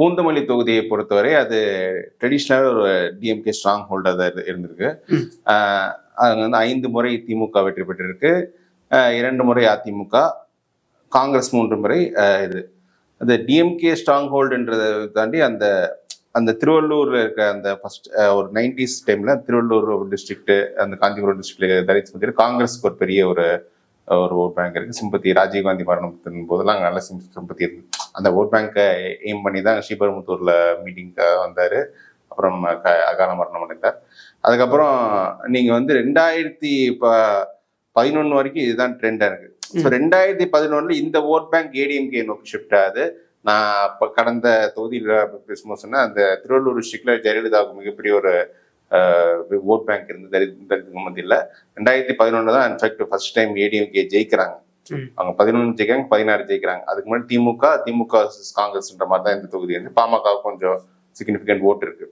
பூந்தமல்லி தொகுதியை பொறுத்தவரை அது ட்ரெடிஷ்னலாக ஒரு டிஎம்கே ஸ்ட்ராங் ஹோல்டாக இருந்திருக்கு. ம். ஆஹ் அங்க வந்து ஐந்து முறை திமுக வெற்றி பெற்றிருக்கு. இரண்டு முறை அதிமுக காங்கிரஸ் மூன்று முறை இது. அந்த டிஎம்கே ஸ்ட்ராங் ஹோல்டுன்றதை தாண்டி அந்த அந்த திருவள்ளூர்ல இருக்க அந்த ஃபர்ஸ்ட் ஒரு நைன்டிஸ் டைம்ல திருவள்ளூர் டிஸ்ட்ரிக்ட் அந்த காஞ்சிபுரம் டிஸ்ட்ரிக்ட்ல தலித் மத்தியில் காங்கிரஸ்க்கு ஒரு பெரிய ஒரு ஒரு ஓட் பேங்க் இருக்கு. சிம்பத்தி ராஜீவ்காந்தி மரணத்தின் போதெல்லாம் நல்ல சிம்- சிம்பத்தி இருக்கு. அந்த ஓட் பேங்கை எய்ம் பண்ணி தான் ஸ்ரீபெரும்புத்தூர்ல மீட்டிங் வந்தாரு. அப்புறம் க- அகால மரணம் அடைந்தார். அதுக்கப்புறம் நீங்க வந்து ரெண்டாயிரத்தி ப பதினொன்று வரைக்கும் இதுதான் ட்ரெண்டா இருக்கு. ஸோ ரெண்டாயிரத்தி பதினொன்னுல இந்த ஓட் பேங்க் ஏடிஎம்கே நோக்கி ஷிஃப்ட் ஆகுது. நான் அப்ப கடந்த தொகுதியில் பேசும்போது சொன்னேன் அந்த திருவள்ளூர் டிஸ்ட்ரிக்ட்ல ஜெயலலிதாவுக்கு மிகப்பெரிய ஒரு ஓட் பேங்க் இருந்து தலித் தலித் மத்தியில் ரெண்டாயிரத்தி பதினொன்று தான் in fact first time ADMK ஜெயிக்கிறாங்க. அவங்க பதினொன்று ஜெயிக்கிறாங்க பதினாறு ஜெயிக்கிறாங்க. அதுக்கு முன்னாடி திமுக திமுக காங்கிரஸ்ன்ற மாதிரி தான் இந்த தொகுதி வந்து. பாமக கொஞ்சம் சிக்னிஃபிகண்ட் ஓட் இருக்கு.